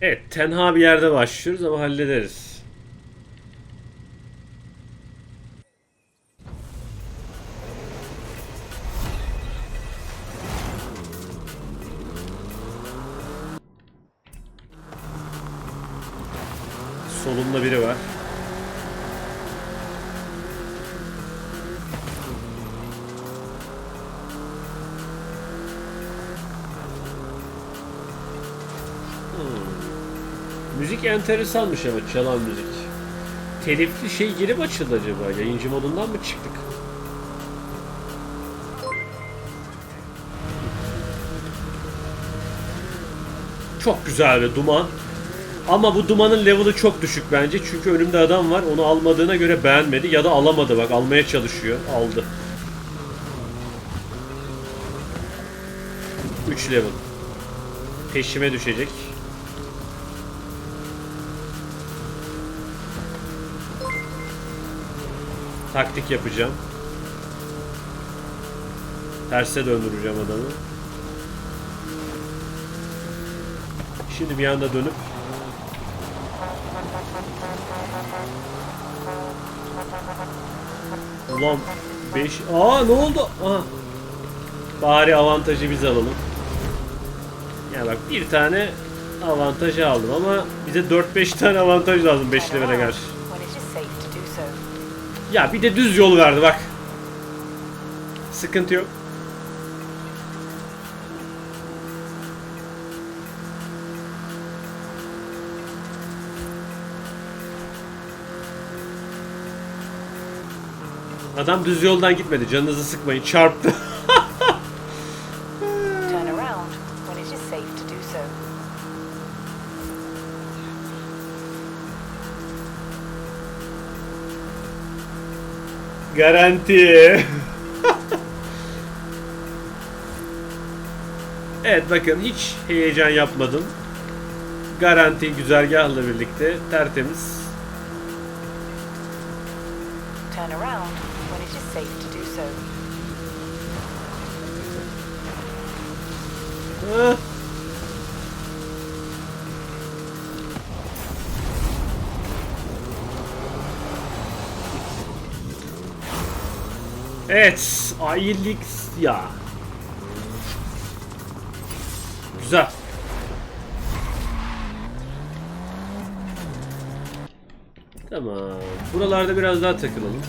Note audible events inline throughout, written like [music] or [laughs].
Evet, tenha bir yerde başlıyoruz ama hallederiz. Müzik enteresanmış ama çalan müzik. Telifli şey geri mi açıldı acaba? Yayıncı modundan mı çıktık? Çok güzel bir duman. Ama bu dumanın level'ı çok düşük bence. Çünkü önümde adam var. Onu almadığına göre beğenmedi ya da alamadı bak. Almaya çalışıyor. Aldı. 3 level. Peşime düşecek. Taktik yapacağım. Terse döndüreceğim adamı. Şimdi bir anda dönüp Ulan 5 Aa ne oldu? Aha. Bari avantajı biz alalım. Ya bak bir tane avantajı aldım ama bize 4-5 tane avantaj lazım 5 levele karşı. Ya bir de düz yol verdi bak. Sıkıntı yok. Adam düz yoldan gitmedi. Canınızı sıkmayın. Çarptı. [laughs] Garanti. [laughs] evet bakın hiç heyecan yapmadım. Garanti güzergahla birlikte tertemiz. Turn around when it is safe to do so. Ah. Evet, aylık ya. Güzel. Tamam. Buralarda biraz daha takılalım.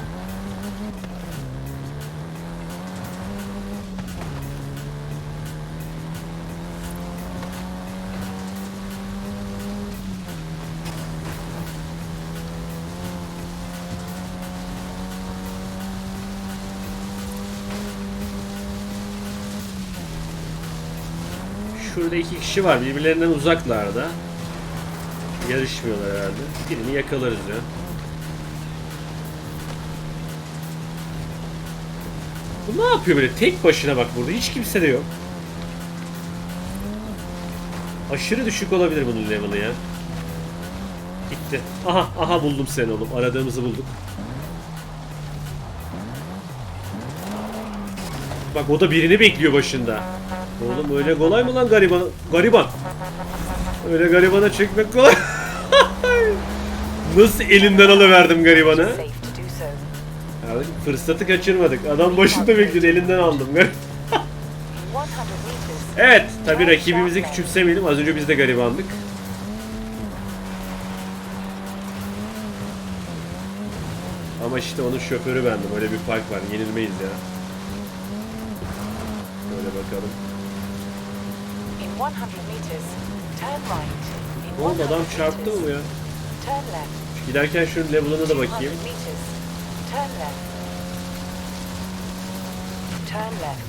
Şurada iki kişi var. Birbirlerinden uzaklarda. Yarışmıyorlar herhalde. Birini yakalarız ya. Bu ne yapıyor böyle? Tek başına bak burada. Hiç kimse de yok. Aşırı düşük olabilir bunun level'ı ya. Gitti. Aha, aha buldum seni oğlum. Aradığımızı bulduk. Bak o da birini bekliyor başında. Oğlum öyle kolay mı lan gariban? Gariban. Öyle garibana çekmek kolay. [laughs] Nasıl elinden alıverdim garibanı? Abi fırsatı kaçırmadık. Adam başında bekliyor elinden aldım. 100 meters. [laughs] evet tabi rakibimizi küçümsemeyelim. Az önce biz de garibandık. Ama işte onun şoförü bendim. Öyle bir fark var. Yenilmeyiz ya. Böyle bakalım. In 100 meters, turn right. In Ne oldu 100 adam çarptı mı ya? Turn left. Giderken şunun level'ına da 200 bakayım. meters, turn left. Turn left.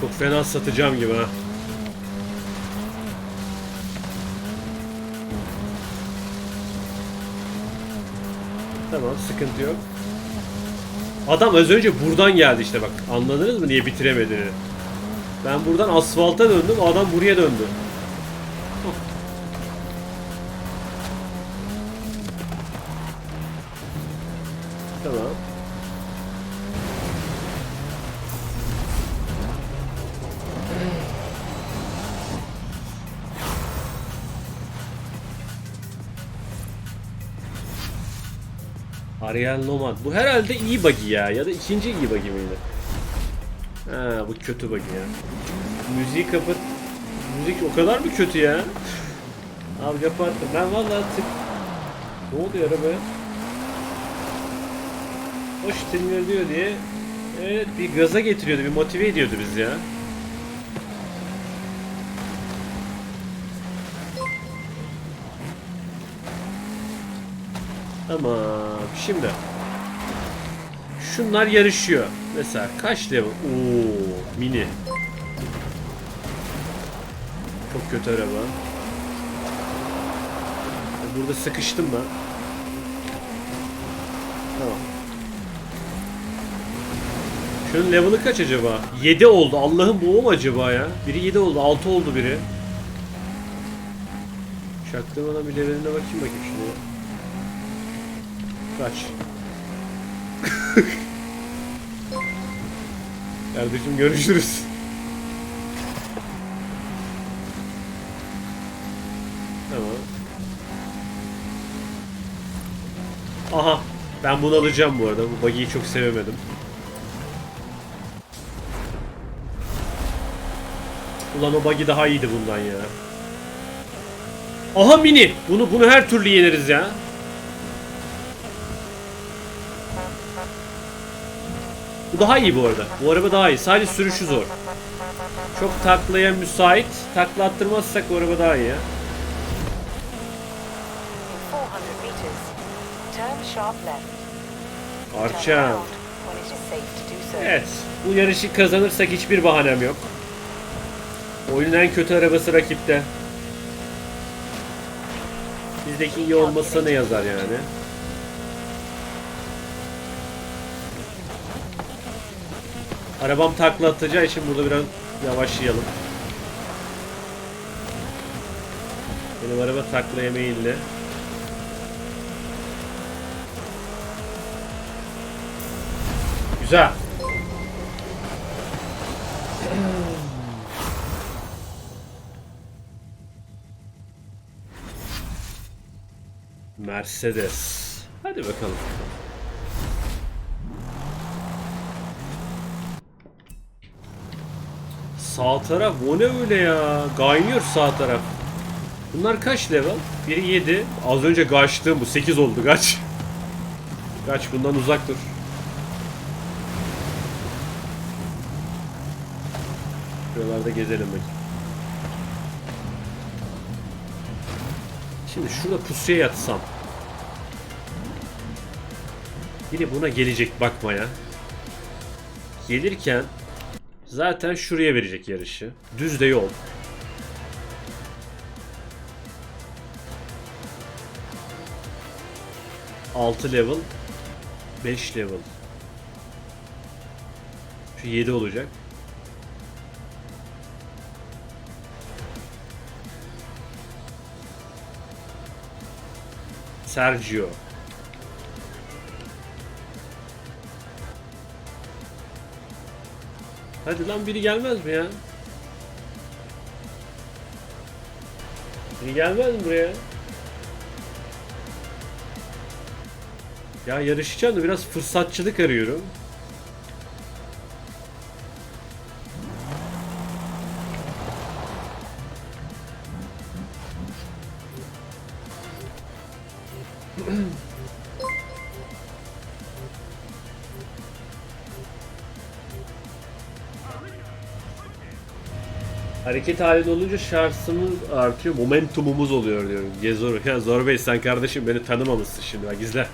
Çok fena satacağım gibi ha. Tamam sıkıntı yok. Adam az önce buradan geldi işte bak. Anladınız mı niye bitiremediğini? Ben buradan asfalta döndüm. Adam buraya döndü. Ariel Nomad. Bu herhalde iyi buggy ya. Ya da ikinci iyi buggy miydi? Ha bu kötü buggy ya. Müziği kapat. Müzik o kadar mı kötü ya? Abi kapattım. Ben vallahi tık... Ne oluyor arabaya? Hoş dinliyor diyor diye. Evet bir gaza getiriyordu, bir motive ediyordu biz ya. Tamam. Şimdi. Şunlar yarışıyor. Mesela kaç level? Oo, mini. Çok kötü araba. Burada sıkıştım ben. Tamam. Şunun level'ı kaç acaba? 7 oldu. Allah'ım bu mu acaba ya? Biri 7 oldu, 6 oldu biri. Çaktırmadan bir leveline bakayım bakayım şunu. Kaç? [laughs] Kardeşim görüşürüz. Tamam. Aha. Ben bunu alacağım bu arada. Bu buggy'yi çok sevemedim. Ulan o buggy daha iyiydi bundan ya. Aha mini. Bunu bunu her türlü yeneriz ya. Bu daha iyi bu arada. Bu araba daha iyi. Sadece sürüşü zor. Çok taklaya müsait. Takla attırmazsak bu araba daha iyi ya. In 400 meters, turn sharp left. Turn Arçam. Evet. Bu yarışı kazanırsak hiçbir bahanem yok. Oyunun en kötü arabası rakipte. Bizdeki iyi olmasa ne yazar yani? Arabam takla atacağı için burada biraz yavaşlayalım. Benim araba taklaya meyilli. Güzel. Mercedes. Hadi bakalım. Sağ taraf o ne öyle ya? Kaynıyor sağ taraf. Bunlar kaç level? Biri 7. Az önce kaçtığım bu 8 oldu kaç. Kaç bundan uzak dur. Şuralarda gezelim bakayım. Şimdi şurada pusuya yatsam. Biri buna gelecek bakmaya. Gelirken zaten şuraya verecek yarışı. Düz de yol. Altı level. 5 level. Şu 7 olacak. Sergio. Hadi lan biri gelmez mi ya? Biri gelmez mi buraya? Ya yarışacağım da biraz fırsatçılık arıyorum. Hareket halinde olunca şansımız artıyor, momentumumuz oluyor diyorum. Gezor, ya Zor Bey sen kardeşim beni tanımamışsın şimdi bak izle.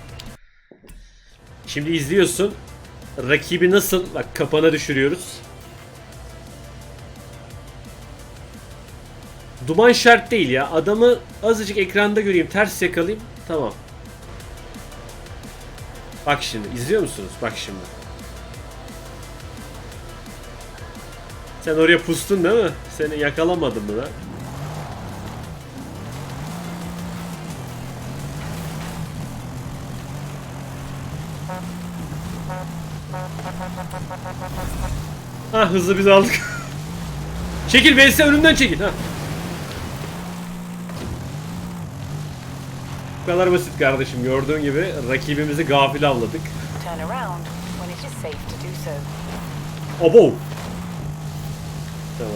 Şimdi izliyorsun. Rakibi nasıl? Bak kapana düşürüyoruz. Duman şart değil ya. Adamı azıcık ekranda göreyim, ters yakalayayım. Tamam. Bak şimdi, izliyor musunuz? Bak şimdi. Sen oraya pustun değil mi? Seni yakalamadım mı lan? Ha hızlı biz aldık. [laughs] çekil VS önümden çekil ha. Bu kadar basit kardeşim. Gördüğün gibi rakibimizi gafil avladık. Turn around when it is safe to do so. Abo. Tamam.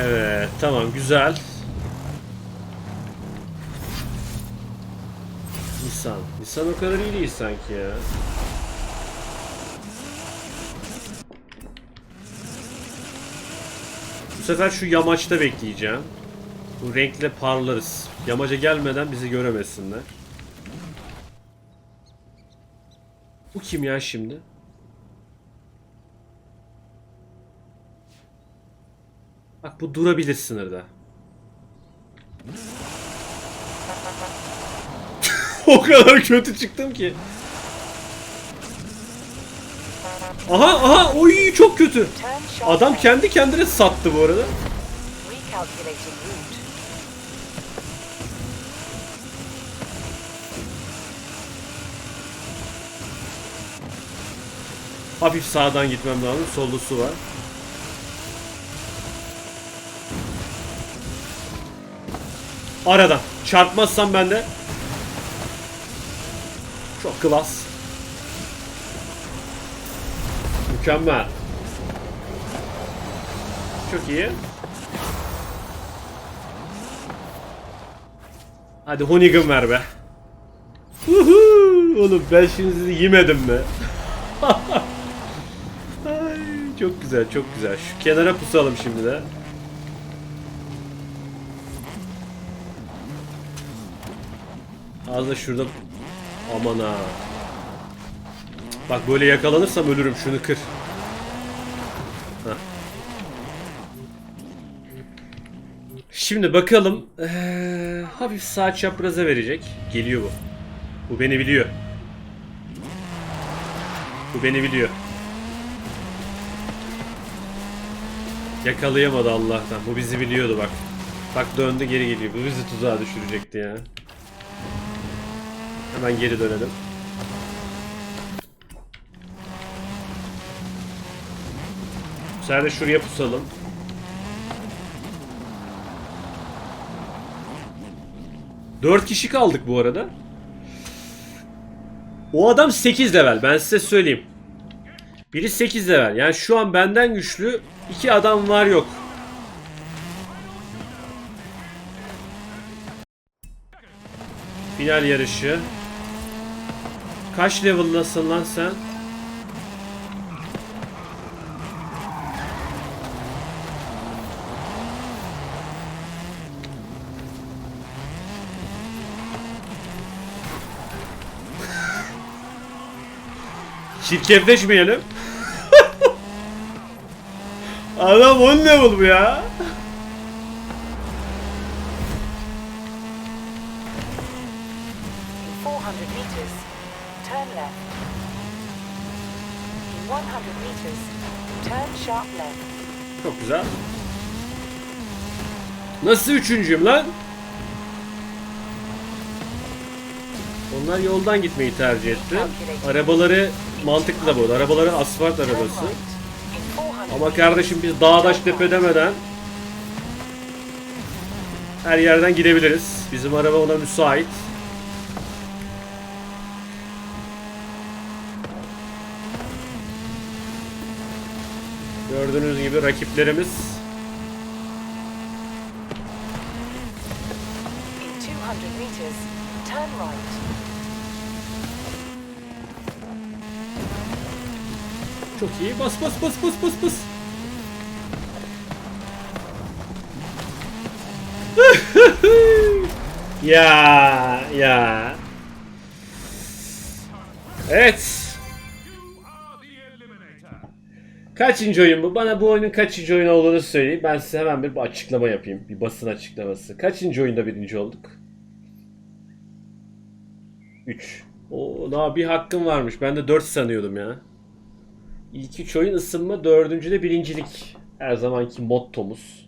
Evet, tamam güzel. Nisan. Nisan o kadar iyi değil sanki ya. Bu sefer şu yamaçta bekleyeceğim. Bu renkle parlarız. Yamaca gelmeden bizi göremesinler. Bu kim ya şimdi? Bak bu durabilir sınırda. [laughs] o kadar kötü çıktım ki. Aha aha oy çok kötü. Adam kendi kendine sattı bu arada. Hafif sağdan gitmem lazım. Solda su var. Aradan. Çarpmazsam ben de. Çok klas. Mükemmel. Çok iyi. Hadi Honigan ver be. Huhu! Oğlum ben şimdi sizi yemedim mi? [laughs] Çok güzel, çok güzel. Şu kenara pusalım şimdi de. Az da şurada... Aman ha. Bak böyle yakalanırsam ölürüm. Şunu kır. Heh. Şimdi bakalım. Ee, hafif sağ çapraza verecek. Geliyor bu. Bu beni biliyor. Bu beni biliyor. Yakalayamadı Allah'tan. Bu bizi biliyordu bak. Bak döndü geri geliyor. Bu bizi tuzağa düşürecekti ya. Hemen geri dönelim. Bu sefer de şuraya pusalım. Dört kişi kaldık bu arada. O adam 8 level ben size söyleyeyim. Biri 8 level. Yani şu an benden güçlü iki adam var yok. Final yarışı. Kaç level'lasın lan sen? [laughs] Şirketleşmeyelim. Adam 10 level bu ya. In 400 meters, turn left. In 100 meters, turn sharp left. Çok güzel. Nasıl üçüncüyüm lan? Onlar yoldan gitmeyi tercih etti. Arabaları mantıklı da bu. Arabaları asfalt arabası. Right. In 400 Ama kardeşim biz dağdaş tepe demeden her yerden gidebiliriz. Bizim araba ona müsait. Gördüğünüz gibi rakiplerimiz In 200 meters, turn right. Çok iyi. Bas bas bas bas bas bas. [laughs] ya ya. Evet. Kaçıncı oyun bu? Bana bu oyunun kaçıncı oyun olduğunu söyleyin. Ben size hemen bir açıklama yapayım. Bir basın açıklaması. Kaçıncı oyunda birinci olduk? 3. Oo, daha bir hakkım varmış. Ben de 4 sanıyordum ya. İlk üç oyun ısınma, dördüncü de birincilik. Her zamanki mottomuz.